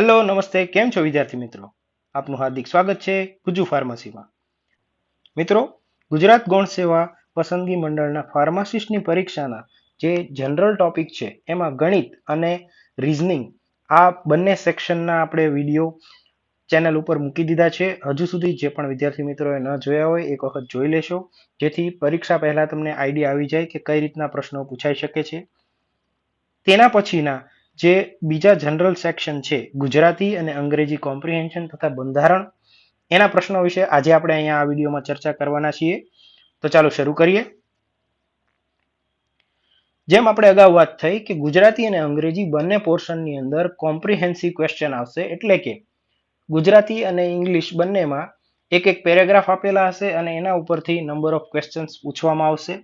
Hello, નમસ્તે. કેમ છો વિદ્યાર્થી મિત્રો? આપનું હાર્દિક સ્વાગત છે ગુજુ ફાર્મસીમાં. મિત્રો, ગુજરાત ગૌણ સેવા પસંદગી મંડળના ફાર્માસિસ્ટની પરીક્ષાના જે જનરલ ટોપિક છે, એમાં ગણિત અને રિઝનિંગ, આ બંને સેક્શનના આપણે વીડિયો ચેનલ ઉપર મૂકી દીધા છે. હજુ સુધી જે પણ વિદ્યાર્થી મિત્રોએ ન જોયા હોય, એક વખત જોઈ લેશો. જેથી પરીક્ષા પહેલાં તમને આઈડિયા આવી જાય કે કઈ રીતના પ્રશ્નો પૂછાઈ શકે છે. તેના પછીના જે બીજા જનરલ સેક્શન છે, ગુજરાતી અને અંગ્રેજી કોમ્પ્રિહેન્શન તથા બંધારણ, એના પ્રશ્નો વિશે આજે આપણે અહીંયા આ વિડીયોમાં ચર્ચા કરવાના છીએ. તો ચાલો શરૂ કરીએ. જેમ આપણે અગાઉ વાત થઈ કે ગુજરાતી અને અંગ્રેજી બંને પોર્શનની અંદર કોમ્પ્રિહેન્સિવ ક્વેશ્ચન આવશે એટલે કે ગુજરાતી અને ઇંગ્લિશ બંનેમાં એક એક પેરેગ્રાફ આપેલા હશે અને એના ઉપરથી નંબર ઓફ ક્વેશ્ચન્સ પૂછવામાં આવશે.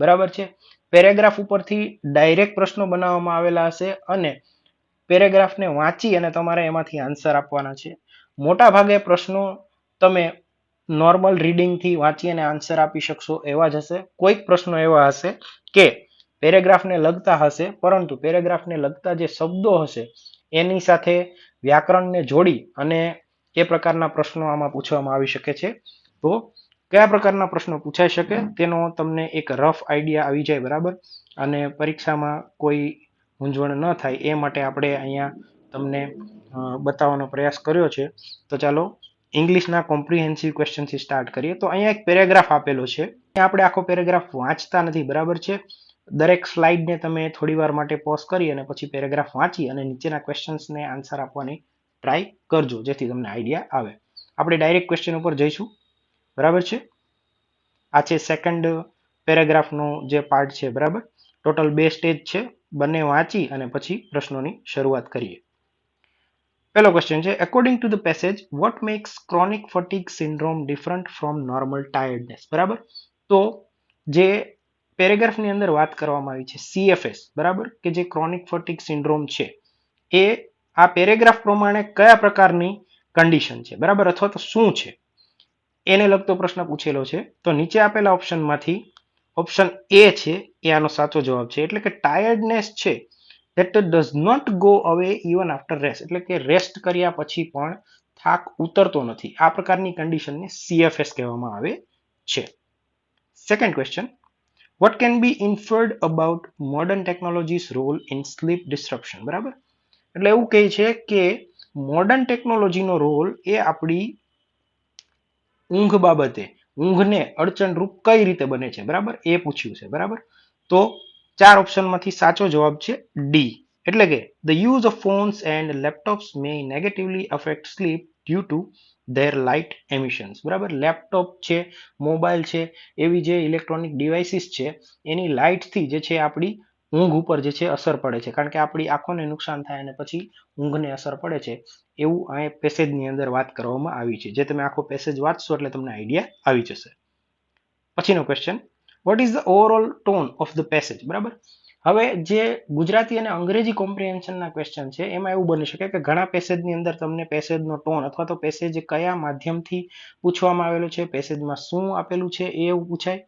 બરાબર છે? પેરેગ્રાફ ઉપરથી ડાયરેક્ટ પ્રશ્નો બનાવવામાં આવેલા હશે અને પેરેગ્રાફને વાંચી અને તમારે એમાંથી આન્સર આપવાના છે. મોટા ભાગે પ્રશ્નો તમે નોર્મલ રીડિંગથી વાંચી અને આન્સર આપી શકશો એવા જ હશે. કોઈક પ્રશ્નો એવા હશે કે પેરેગ્રાફને લગતા હશે, પરંતુ પેરેગ્રાફને લગતા જે શબ્દો હશે, એની સાથે વ્યાકરણને જોડી અને એ પ્રકારના પ્રશ્નો આમાં પૂછવામાં આવી શકે છે. તો કયા પ્રકારના પ્રશ્નો પૂછાઈ શકે તેનો તમને એક રફ આઈડિયા આવી જાય બરાબર? અને પરીક્ષામાં કોઈ મૂંઝવણ ન થાય એ માટે આપણે અહીંયા તમને બતાવવાનો પ્રયાસ કર્યો છે. તો ચાલો ઇંગ્લિશના કોમ્પ્રિહેન્સિવ ક્વેશ્ચનથી સ્ટાર્ટ કરીએ. તો અહીંયા એક પેરેગ્રાફ આપેલો છે. આપણે આખો પેરેગ્રાફ વાંચતા નથી બરાબર છે? દરેક સ્લાઇડને તમે થોડી વાર માટે પોઝ કરી અને પછી પેરેગ્રાફ વાંચી અને નીચેના ક્વેશ્ચન્સને આન્સર આપવાની ટ્રાય કરજો જેથી તમને આઈડિયા આવે. આપણે ડાયરેક્ટ ક્વેશ્ચન ઉપર જઈશું. બરાબર છે? આ છે સેકન્ડ પેરેગ્રાફનો જે પાર્ટ છે, બરાબર? ટોટલ બે સ્ટેજ છે, બંને વાંચી અને પછી પ્રશ્નોની શરૂઆત કરીએ. પહેલો ક્વેશ્ચન છે according to the passage what makes chronic fatigue syndrome different from normal tiredness બરાબર? તો જે પેરેગ્રાફની અંદર વાત કરવામાં આવી છે સીએફએસ બરાબર? કે જે ક્રોનિક ફટીક સિન્ડ્રોમ છે, એ આ પેરેગ્રાફ પ્રમાણે કયા પ્રકારની કન્ડિશન છે, બરાબર? અથવા તો શું છે? એને લગતો પ્રશ્ન પૂછેલો છે. તો નીચે આપેલા ઓપ્શનમાંથી ઓપ્શન એ છે, એ આનો સાચો જવાબ છે. એટલે કે ટાયર્ડનેસ છે that does not go away even after rest એટલે કે રેસ્ટ કર્યા પછી પણ થાક ઉતરતો નથી. આ પ્રકારની કન્ડિશનને સીએફએસ કહેવામાં આવે છે. Second question what can be inferred about modern technologies role in sleep disruption બરાબર? એટલે એવું કહે છે કે મોડર્ન ટેકનોલોજીનો રોલ એ આપણી ઊંઘ બાબતે. ઊંઘને અડચણરૂપ કઈ રીતે બને છે? બરાબર? એ પૂછ્યું છે. બરાબર? તો ચાર ઓપ્શનમાંથી સાચો જવાબ છે ડી એટલે કે the use of phones and laptops may negatively affect sleep due to their light emissions બરાબર? લેપટોપ છે મોબાઈલ છે, એવી જે ઇલેક્ટ્રોનિક ડિવાઇસીસ છે, એની લાઇટથી જે છે આપણી ઊંઘ ઉપર જે છે અસર પડે છે. કારણ કે આપણી આંખોને નુકસાન થાય અને પછી ઊંઘને અસર પડે છે. એવું આ પેસેજની અંદર વાત કરવામાં આવી છે. જે તમે આખો પેસેજ વાંચશો એટલે તમને આઈડિયા આવી જશે. પછીનો question what is the overall tone of the passage બરાબર? હવે જે ગુજરાતી અને અંગ્રેજી કોમ્પ્રિહેન્શનના ક્વેશ્ચન છે, એમાં એવું બની શકે કે ઘણા પેસેજની અંદર તમને પેસેજનો ટોન અથવા તો પેસેજ કયા માધ્યમથી પૂછવામાં આવેલો છે, પેસેજમાં શું આપેલું છે એ એવું પૂછાય.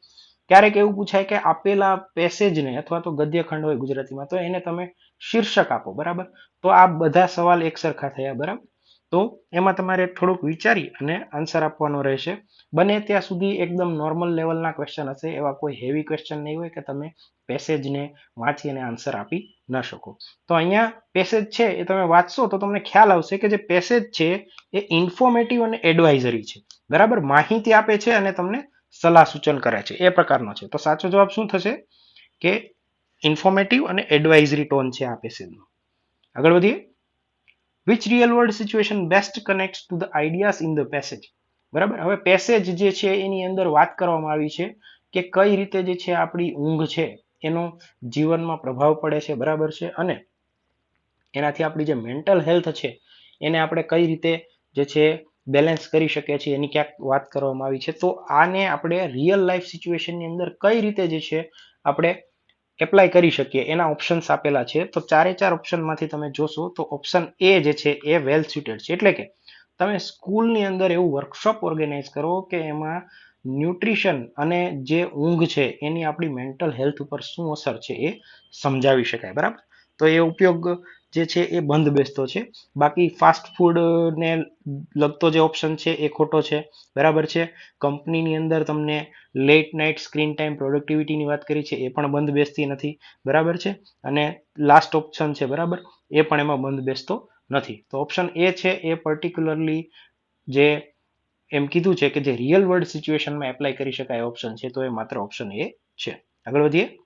ક્યારેક એવું પૂછાય કે આપેલા પેસેજને અથવા તો ગદ્યખંડ હોય ગુજરાતીમાં, તો એને તમે શીર્ષક આપો, બરાબર? તો આ બધા સવાલ એક સરખા થયા, બરાબર? તો એમાં તમારે થોડુંક વિચારી અને આન્સર આપવાનો રહેશે. બને ત્યાં સુધી એકદમ નોર્મલ લેવલના ક્વેશ્ચન હશે, એવા કોઈ હેવી ક્વેશ્ચન નહીં હોય કે તમે પેસેજને વાંચી અને આન્સર આપી ન શકો. તો અહીંયા પેસેજ છે એ તમે વાંચશો તો તમને ખ્યાલ આવશે કે જે પેસેજ છે એ ઇન્ફોર્મેટિવ અને એડવાઇઝરી છે. બરાબર? માહિતી આપે છે અને તમને સલાહ સૂચન કરે છે, એ પ્રકારનો છે. તો સાચો જવાબ શું થશે? કે ઇન્ફોર્મેટિવ અને એડવાઇઝરી ટોન છે આ પેસેજનો આગળ વધીએ. Which real world situation best connect to the ideas in the passage બરાબર? હવે પેસેજ જે છે એની અંદર વાત કરવામાં આવી છે કે કઈ રીતે જે છે આપણી ઊંઘ છે, એનો જીવનમાં પ્રભાવ પડે છે, બરાબર છે? અને એનાથી આપણી જે મેન્ટલ હેલ્થ છે, એને આપણે કઈ રીતે જે છે બેલેન્સ કરી શકીએ છીએ, એની ક્યાંક વાત કરવામાં આવી છે. તો આને આપણે રિયલ લાઈફ સિચ્યુએશનની અંદર કઈ રીતે જે છે, આપણે એપ્લાય કરી શકીએ? એના ઓપ્શન્સ આપેલા છે. તો ચારે ચાર ઓપ્શનમાંથી તમે જોશો, તો ઓપ્શન એ જે છે, એ વેલ સ્યુટેડ છે. એટલે કે તમે સ્કૂલની અંદર એવું વર્કશોપ ઓર્ગેનાઇઝ કરો કે એમાં ન્યુટ્રિશન અને જે ઊંઘ છે, એની આપણી મેન્ટલ હેલ્થ ઉપર શું અસર છે એ સમજાવી શકાય. બરાબર? તો એ ઉપયોગ જે છે એ બંધ બેસતો છે. બાકી ફાસ્ટ ફૂડને લગતો જે ઓપ્શન છે એ ખોટો છે. બરાબર છે? કંપનીની અંદર તમને લેટ નાઇટ સ્ક્રીન ટાઈમ પ્રોડક્ટિવિટીની વાત કરી છે, એ પણ બંધ બેસતી નથી. બરાબર છે? અને લાસ્ટ ઓપ્શન છે, બરાબર? એ પણ એમાં બંધ બેસતો નથી. તો ઓપ્શન એ છે, એ પર્ટિક્યુલરલી જે એમ કીધું છે કે જે રિયલ વર્લ્ડ સિચ્યુએશનમાં એપ્લાય કરી શકાય ઓપ્શન છે, તો એ માત્ર ઓપ્શન એ છે. આગળ વધીએ.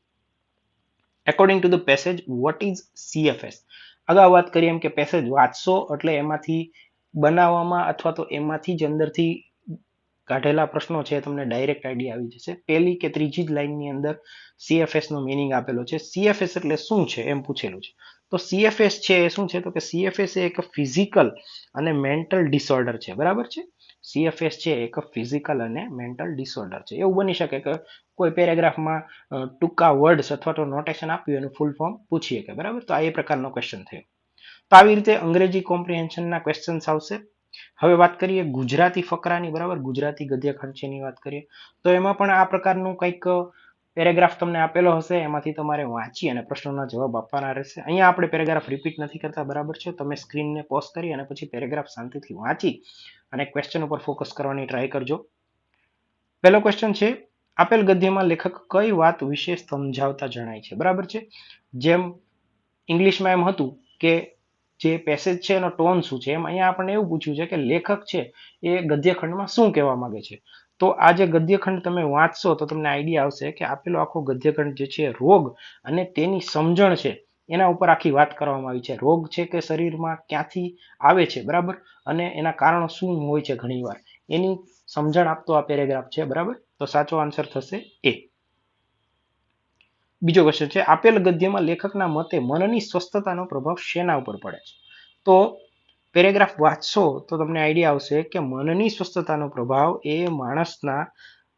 According to the passage what is CFS અગાઉ વાત કરી એમ કે પેસેજ વાંચશો એટલે એમાંથી બનાવવામાં અથવા તો એમાંથી જ અંદરથી કાઢેલા પ્રશ્નો છે, તમને ડાયરેક્ટ આઈડિયા આવી જશે. પહેલી કે ત્રીજી જ લાઇનની અંદર સીએફએસ મિનિંગ આપેલો છે. સીએફએસ એટલે શું છે એમ પૂછેલું છે. તો સીએફએસ છે એ શું છે? તો કે સીએફએસ એ એક ફિઝિકલ અને મેન્ટલ ડિસઓર્ડર છે. બરાબર છે? સીએફએસ છે, એક ફિઝિકલ અને મેન્ટલ ડિસઓર્ડર છે. એવું બની શકે કે કોઈ પેરેગ્રાફમાં ટૂંકા વર્ડ્સ અથવા તો નોટેશન આપ્યું એનું ફૂલ ફોર્મ પૂછીએ કે, બરાબર? તો આ એ પ્રકારનો ક્વેશ્ચન થયો. તો આવી રીતે અંગ્રેજી કોમ્પ્રિહેન્શનના ક્વેશ્ચન્સ આવશે. હવે વાત કરીએ ગુજરાતી ફકરાની, બરાબર? ગુજરાતી ગદ્યખંડ છે વાત કરીએ. તો એમાં પણ આ પ્રકારનું કંઈક પેરેગ્રાફ તમને આપેલો હશે. એમાંથી તમારે વાંચી અને પ્રશ્નોના જવાબ આપવાના રહેશે. અહીંયા આપણે પેરેગ્રાફ રિપીટ નથી કરતા, બરાબર છે? તમે સ્ક્રીનને પોઝ કરી અને પછી પેરેગ્રાફ શાંતિથી વાંચી અને ક્વેશ્ચન ઉપર ફોકસ કરવાની ટ્રાય કરજો. પહેલો ક્વેશ્ચન છે, આપેલ ગદ્યમાં લેખક કઈ વાત વિશે સમજાવતા જણાય છે? બરાબર છે? જેમ ઇંગ્લિશમાં એમ હતું કે જે પેસેજ છે એનો ટોન શું છે? એમ અહીંયા આપણને એવું પૂછ્યું છે કે લેખક છે એ ગદ્યખંડમાં શું કહેવા માંગે છે? તો આ જે ગદ્યખંડ તમે વાંચશો તો તમને આઈડિયા આવશે કે આપેલો આખો ગદ્યખંડ જે છે રોગ અને તેની સમજણ છે. એના ઉપર આખી વાત કરવામાં આવી છે. રોગ છે કે શરીરમાં ક્યાંથી આવે છે, બરાબર? અને એના કારણો શું હોય છે ઘણીવાર? એની સમજણ આપતો આ પેરેગ્રાફ છે, બરાબર? તો સાચો આન્સર થશે એ. બીજો ક્વેશ્ચન છે, આપેલ ગદ્યમાં લેખકના મતે મનની સ્વસ્થતાનો પ્રભાવ શેના ઉપર પડે છે? તો પેરેગ્રાફ વાંચશો તો તમને આઈડિયા આવશે કે મનની સ્વસ્થતાનો પ્રભાવ એ માણસના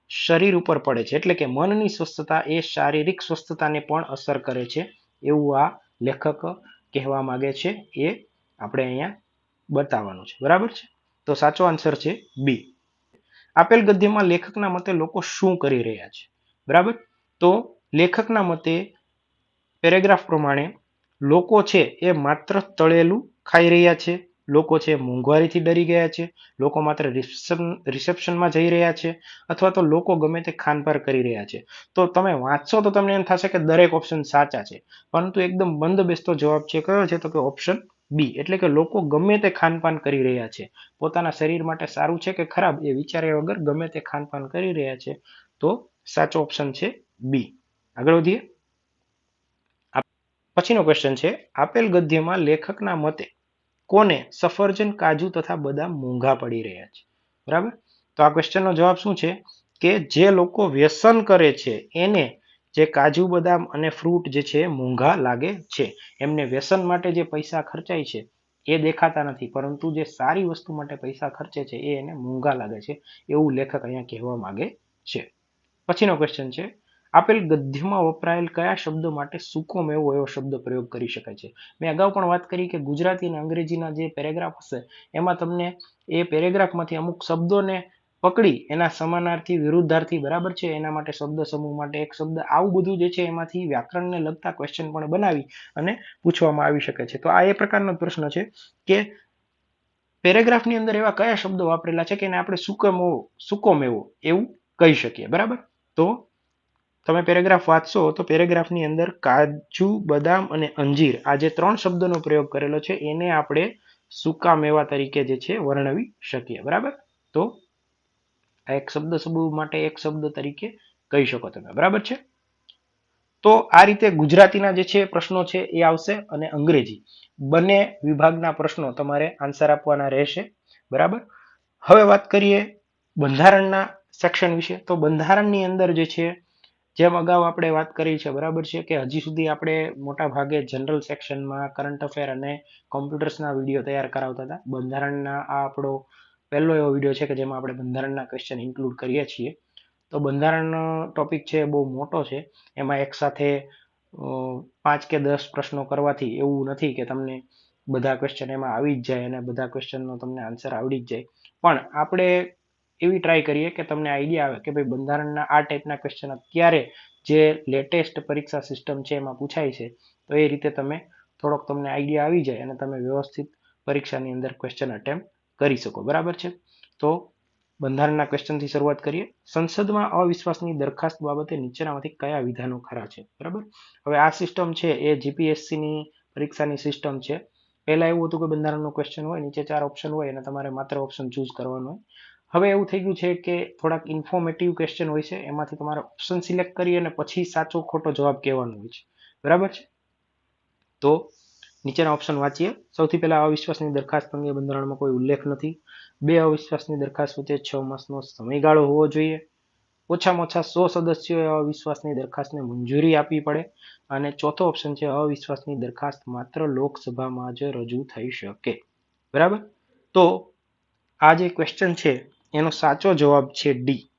શરીર ઉપર પડે છે. એટલે કે મનની સ્વસ્થતા એ શારીરિક સ્વસ્થતાને પણ અસર કરે છે. એવું આ લેખક કહેવા માગે છે એ આપણે અહીંયા બતાવવાનું છે. બરાબર છે? તો સાચો આન્સર છે બી આપેલ ગદ્યમાં લેખકના મતે લોકો શું કરી રહ્યા છે? બરાબર? તો લેખકના મતે પેરેગ્રાફ પ્રમાણે લોકો છે એ માત્ર તળેલું ખાઈ રહ્યા છે. લોકો છે મોંઘવારીથી ડરી ગયા છે, લોકો માત્ર રિસેપ્શન રિસેપ્શનમાં જઈ રહ્યા છે અથવા તો લોકો ગમે તે ખાનપાર કરી રહ્યા છે. તો તમે વાંચશો તો તમને એમ થશે કે દરેક ઓપ્શન સાચા છે. પરંતુ એકદમ બંધ બેસતો જવાબ છે કયો? છે તો કે ઓપ્શન બી એટલે કે લોકો ગમે તે ખાનપાન કરી રહ્યા છે. પોતાના શરીર માટે સારું છે કે ખરાબ એ વિચાર્યા વગર ગમે તે ખાનપાન કરી રહ્યા છે તો સાચો ઓપ્શન છે બી આગળ વધીએ. પછીનો ક્વેશ્ચન છે, આપેલ ગદ્યમાં લેખકના મતે કોને? સફરજન, કાજુ તથા બદામ મોંઘા પડી રહ્યા છે. બરાબર? તો આ ક્વેશ્ચનનો જવાબ શું છે? કે જે લોકો વ્યસન કરે છે, એને જે કાજુ, બદામ અને ફ્રૂટ જે છે મોંઘા લાગે છે. એમને વ્યસન માટે જે પૈસા ખર્ચાય છે, એ દેખાતા નથી. પરંતુ જે સારી વસ્તુ માટે પૈસા ખર્ચે છે, એ એને મોંઘા લાગે છે એવું લેખક અહીંયા કહેવા માંગે છે. પછીનો ક્વેશ્ચન છે આપેલ ગદ્યમાં વપરાયેલ કયા શબ્દો માટે સૂકો મેવો એવો શબ્દ પ્રયોગ કરી શકાય છે? મેં અગાઉ પણ વાત કરી કે ગુજરાતી અને અંગ્રેજીના જે પેરેગ્રાફ હશે, એમાં તમને એ પેરેગ્રાફમાંથી અમુક શબ્દોને પકડી એના સમાનાર્થી, વિરુદ્ધાર્થી બરાબર છે? એના માટે શબ્દ સમૂહ માટે એક શબ્દ, આવું બધું જે છે એમાંથી વ્યાકરણને લગતા ક્વેશ્ચન પણ બનાવી અને પૂછવામાં આવી શકે છે. તો આ એ પ્રકારનો પ્રશ્ન છે કે પેરેગ્રાફની અંદર એવા કયા શબ્દો વાપરેલા છે કે એને આપણે સૂકો મેવો સૂકો મેવો એવું કહી શકીએ, બરાબર? તો તમે પેરેગ્રાફ વાંચશો તો પેરેગ્રાફની અંદર કાજુ, બદામ અને અંજીર આ જે ત્રણ શબ્દોનો પ્રયોગ કરેલો છે, એને આપણે સૂકા મેવા તરીકે જે છે વર્ણવી શકીએ. બરાબર? તો આ એક શબ્દ સમૂહ માટે એક શબ્દ તરીકે કહી શકો તમે. બરાબર છે? તો આ રીતે ગુજરાતીના જે છે પ્રશ્નો છે એ આવશે અને અંગ્રેજી. બંને વિભાગના પ્રશ્નો તમારે આન્સર આપવાના રહેશે. બરાબર? હવે વાત કરીએ બંધારણના સેક્શન વિશે. તો બંધારણની અંદર જે છે જેમ અગાઉ આપણે વાત કરી છે, બરાબર છે કે હજી સુધી આપણે મોટા ભાગે જનરલ સેક્શનમાં કરંટ અફેર અને કોમ્પ્યુટર્સના વીડિયો તૈયાર કરાવતા હતા. બંધારણના આ આપણો પહેલો એવો વીડિયો છે કે જેમાં આપણે બંધારણના ક્વેશ્ચન ઇન્ક્લુડ કરીએ છીએ. તો બંધારણનો ટોપિક છે બહુ મોટો છે. એમાં એક સાથે પાંચ કે દસ પ્રશ્નો કરવાથી એવું નથી કે તમને બધા ક્વેશ્ચન એમાં આવી જ જાય અને બધા ક્વેશ્ચનનો તમને આન્સર આવડી જ જાય. પણ આપણે એવી ટ્રાય કરીએ કે તમને આઈડિયા આવે કે ભાઈ બંધારણના આ ટાઈપના ક્વેશ્ચન અત્યારે જે લેટેસ્ટ પરીક્ષા સિસ્ટમ છે એમાં પૂછાય છે, તો એ રીતે તમે થોડોક તમને આઈડિયા આવી જાય અને તમે વ્યવસ્થિત પરીક્ષાની અંદર ક્વેશ્ચન અટેમ્પ કરી શકો. બરાબર છે? તો બંધારણના ક્વેશ્ચનથી શરૂઆત કરીએ. સંસદમાં અવિશ્વાસની દરખાસ્ત બાબતે નીચેનામાંથી કયા વિધાનો ખરા છે? બરાબર? હવે આ સિસ્ટમ છે એ જીપીએસસીની પરીક્ષાની સિસ્ટમ છે. પહેલાં એવું હતું કે બંધારણનો ક્વેશ્ચન હોય, નીચે ચાર ઓપ્શન હોય અને તમારે માત્ર ઓપ્શન ચૂઝ કરવાનું હોય. હવે એવું થઈ ગયું છે કે થોડાક ઇન્ફોર્મેટિવ ક્વેશ્ચન હોય છે, એમાંથી તમારે ઓપ્શન સિલેક્ટ કરી અને પછી સાચો ખોટો જવાબ કહેવાનો હોય છે. બરાબર છે? તો નીચેના ઓપ્શન વાંચીએ. સૌથી પહેલા અવિશ્વાસની દરખાસ્ત અંગે બંધારણમાં કોઈ ઉલ્લેખ નથી. બે, અવિશ્વાસની દરખાસ્ત વચ્ચે છ માસનો સમયગાળો હોવો જોઈએ. ઓછામાં ઓછા સો સદસ્યોએ અવિશ્વાસની દરખાસ્તને મંજૂરી આપવી પડે અને ચોથો ઓપ્શન છે, અવિશ્વાસની દરખાસ્ત માત્ર લોકસભામાં જ રજૂ થઈ શકે. બરાબર? તો આ જે ક્વેશ્ચન છે એનો સાચો જવાબ છે ડી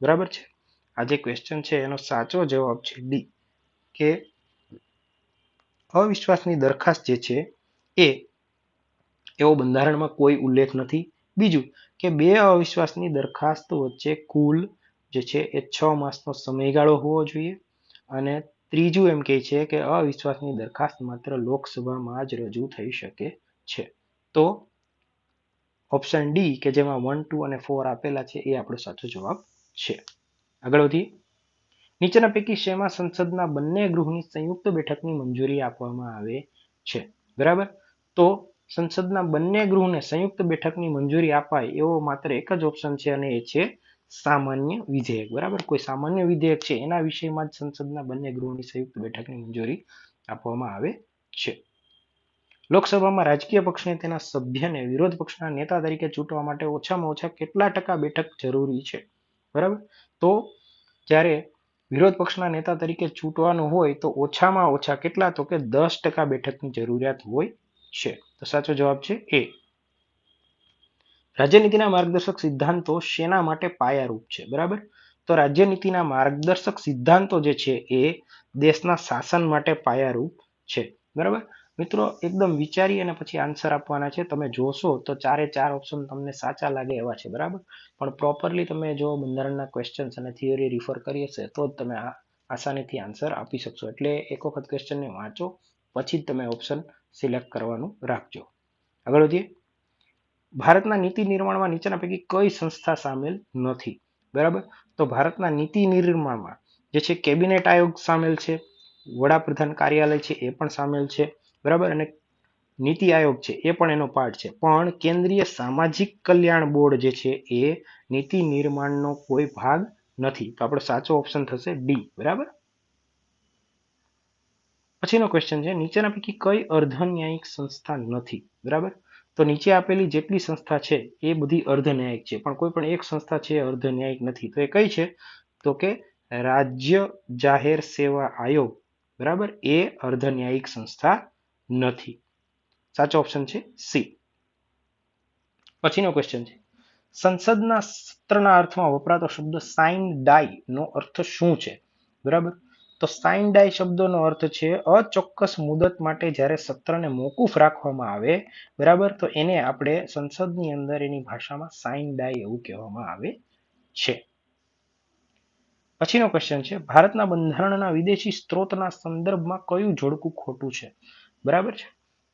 બરાબર છે? આ જે ક્વેશ્ચન છે, એનો સાચો જવાબ છે ડી કે અવિશ્વાસની દરખાસ્ત જે છે, એ એવો બંધારણમાં કોઈ ઉલ્લેખ નથી. બીજું કે બે અવિશ્વાસની દરખાસ્ત વચ્ચે કુલ જે છે, એ છ માસનો સમયગાળો હોવો જોઈએ. અને ત્રીજું એમ કહે છે કે અવિશ્વાસની દરખાસ્ત માત્ર લોકસભામાં જ રજૂ થઈ શકે છે. તો ઓપ્શન ડી કે જેમાં વન ટુ અને ફોર આપેલા છે, એ આપણો સાચો જવાબ છે. આગળ વધીએ. નીચેના પૈકી શેમાં સંસદના બંને ગૃહની સંયુક્ત બેઠકની મંજૂરી આપવામાં આવે છે? બરાબર? તો સંસદના બંને ગૃહને સંયુક્ત બેઠકની મંજૂરી અપાય એવો માત્ર એક જ ઓપ્શન છે અને એ છે સામાન્ય વિધેયક. બરાબર? કોઈ સામાન્ય વિધેયક છે, એના વિષયમાં જ સંસદના બંને ગૃહોની સંયુક્ત બેઠકની મંજૂરી આપવામાં આવે છે. લોકસભામાં રાજકીય પક્ષને તેના સભ્યને વિરોધ પક્ષના નેતા તરીકે ચૂંટવા માટે ઓછામાં ઓછા કેટલા ટકા બેઠક જરૂરી છે? બરાબર? તો જ્યારે વિરોધ પક્ષના નેતા તરીકે ચૂંટવાનું હોય તો ઓછામાં ઓછા કેટલા તો કે દસ ટકા બેઠકની જરૂરિયાત હોય છે? તો સાચો જવાબ છે એ. રાજ્યનીતિના માર્ગદર્શક સિદ્ધાંતો શેના માટે પાયારૂપ છે? બરાબર? તો રાજ્યનીતિના માર્ગદર્શક સિદ્ધાંતો જે છે એ દેશના શાસન માટે પાયારૂપ છે. બરાબર? મિત્રો, એકદમ વિચારી અને પછી આન્સર આપવાના છે. તમે જોશો તો ચારે ચાર ઓપ્શન તમને સાચા લાગે એવા છે, બરાબર? પણ પ્રોપરલી તમે જો બંધારણના ક્વેશ્ચન્સ અને થિયરી રિફર કરી હશે, તો જ તમે આ આસાનીથી આન્સર આપી શકશો. એટલે એક વખત ક્વેશ્ચનને વાંચો, પછી જ તમે ઓપ્શન સિલેક્ટ કરવાનું રાખજો. આગળ વધીએ. ભારતના નીતિ નિર્માણમાં નીચેના પૈકી કઈ સંસ્થા સામેલ નથી, બરાબર? તો ભારતના નીતિ નિર્માણમાં જે છે કેબિનેટ આયોગ સામેલ છે. વડાપ્રધાન કાર્યાલય છે, એ પણ સામેલ છે, બરાબર? અને નીતિ આયોગ છે, એ પણ એનો પાર્ટ છે. પણ કેન્દ્રીય સામાજિક કલ્યાણ બોર્ડ જે છે, એ નીતિ નિર્માણનો કોઈ ભાગ નથી. તો આપણો સાચો ઓપ્શન થશે ડી બરાબર? પછીનો ક્વેશ્ચન છે, નીચેના પૈકી કઈ અર્ધન્યાયિક સંસ્થા નથી, બરાબર? તો નીચે આપેલી જેટલી સંસ્થા છે, એ બધી અર્ધન્યાયિક છે. પણ કોઈ પણ એક સંસ્થા છે અર્ધન્યાયિક નથી. તો એ કઈ છે? તો કે રાજ્ય જાહેર સેવા આયોગ બરાબર? એ અર્ધન્યાયિક સંસ્થા નથી. સાચો ઓપ્શન છે સી પછીનો ક્વેશ્ચન છે. સંસદના સત્રના અર્થમાં વપરાતો શબ્દ સાઇન ડાઈ નો અર્થ શું છે? બરાબર? તો સાઇન ડાય શબ્દનો અર્થ છે અચોક્કસ મુદત માટે જ્યારે સત્રને મોકૂફ રાખવામાં આવે, બરાબર? તો એને આપણે સંસદની અંદર એની ભાષામાં સાઇન ડાય એવું કહેવામાં આવે છે. પછીનો ક્વેશ્ચન છે, ભારતના બંધારણના વિદેશી સ્ત્રોતના સંદર્ભમાં કયું જોડકું ખોટું છે? બરાબર છે?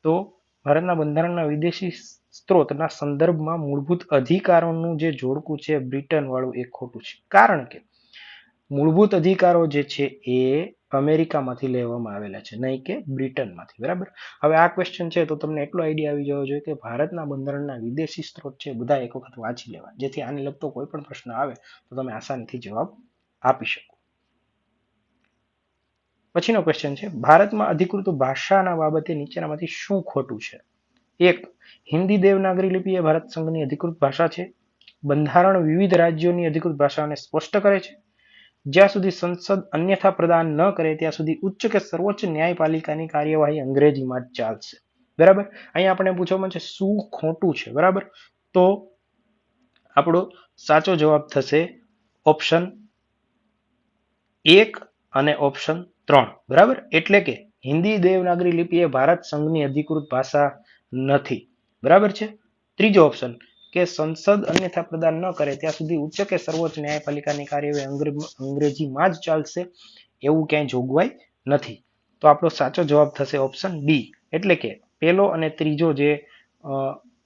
તો ભારતના બંધારણના વિદેશી સ્ત્રોતના સંદર્ભમાં મૂળભૂત અધિકારોનું જે જોડકું છે બ્રિટન વાળું એ ખોટું છે. કારણ કે મૂળભૂત અધિકારો જે છે એ અમેરિકામાંથી લેવામાં આવેલા છે, નહીં કે બ્રિટનમાંથી. બરાબર? હવે આ ક્વેશ્ચન છે તો તમને એટલો આઈડિયા આવી જવો જોઈએ કે ભારતના બંધારણના વિદેશી સ્ત્રોત છે બધા એક વખત વાંચી લેવા. જેથી આને લગતો કોઈ પણ પ્રશ્ન આવે તો તમે આસાનીથી જવાબ આપી શકો. પછીનો ક્વેશ્ચન છે, ભારતમાં અધિકૃત ભાષાના બાબતે નીચેનામાંથી શું ખોટું છે? એક, હિન્દી દેવનાગરી લિપિ એ ભારત સંઘની અધિકૃત ભાષા છે. બંધારણ વિવિધ રાજ્યોની અધિકૃત ભાષાને સ્પષ્ટ કરે છે. જ્યાં સુધી સંસદ અન્યથા પ્રદાન ન કરે, ત્યાં સુધી ઉચ્ચ કે સર્વોચ્ચ ન્યાયપાલિકાની કાર્યવાહી અંગ્રેજીમાં જ ચાલશે. બરાબર? અહીંયા આપણે પૂછવામાં છે, શું ખોટું છે? બરાબર? તો આપણો સાચો જવાબ થશે ઓપ્શન એક અને ઓપ્શન ત્રણ. બરાબર? એટલે કે હિન્દી દેવનાગરી લિપિ એ ભારત સંઘની અધિકૃત ભાષા નથી. બરાબર છે? ત્રીજો ઓપ્શન કે સંસદ અન્યથા પ્રદાન ન કરે, ત્યાં સુધી ઉચ્ચ કે સર્વોચ્ચ ન્યાયપાલિકાની કાર્યવાહી અંગ્રેજીમાં જ ચાલશે એવું ક્યાંય જોગવાઈ નથી. તો આપણો સાચો જવાબ થશે ઓપ્શન ડી એટલે કે પહેલો અને ત્રીજો જે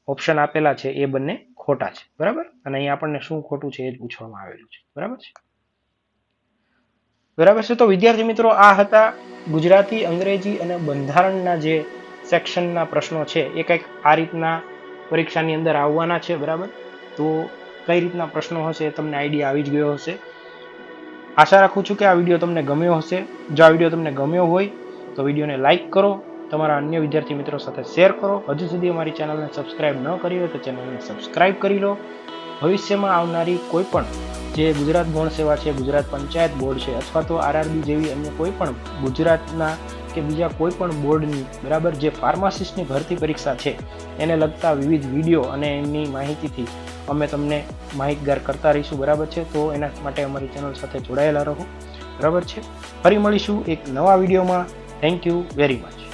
ઓપ્શન આપેલા છે એ બંને ખોટા છે. બરાબર? અને અહીં આપણને શું ખોટું છે એ પૂછવામાં આવેલું છે. બરાબર છે? બરાબર છે? તો વિદ્યાર્થી મિત્રો, આ હતા ગુજરાતી, અંગ્રેજી અને બંધારણના જે સેક્શનના પ્રશ્નો છે, એ કંઈક આ રીતના પરીક્ષાની અંદર આવવાના છે, બરાબર? તો કઈ રીતના પ્રશ્નો હશે તમને આઈડિયા આવી જ ગયો હશે. આશા રાખું છું કે આ વીડિયો તમને ગમ્યો હશે. જો આ વીડિયો તમને ગમ્યો હોય, તો વિડીયોને લાઇક કરો, તમારા અન્ય વિદ્યાર્થી મિત્રો સાથે શેર કરો. હજુ સુધી અમારી ચેનલને સબસ્ક્રાઇબ ન કરી હોય તો ચેનલને સબસ્ક્રાઇબ કરી લો. ભવિષ્યમાં આવનારી કોઈ પણ જે ગુજરાત ગૌણ સેવા છે, ગુજરાત પંચાયત બોર્ડ છે અથવા તો આરઆરબી જેવી અન્ય કોઈ પણ ગુજરાતના કે બીજા કોઈ પણ બોર્ડની, બરાબર, જે ફાર્માસિસ્ટની ભરતી પરીક્ષા છે, એને લગતા વિવિધ વીડિયો અને એમની માહિતીથી અમે તમને માહિતગાર કરતા રહીશું, બરાબર છે? તો એના માટે અમારી ચેનલ સાથે જોડાયેલા રહો, બરાબર છે? ફરી મળીશું એક નવા વિડીયોમાં. Thank you very much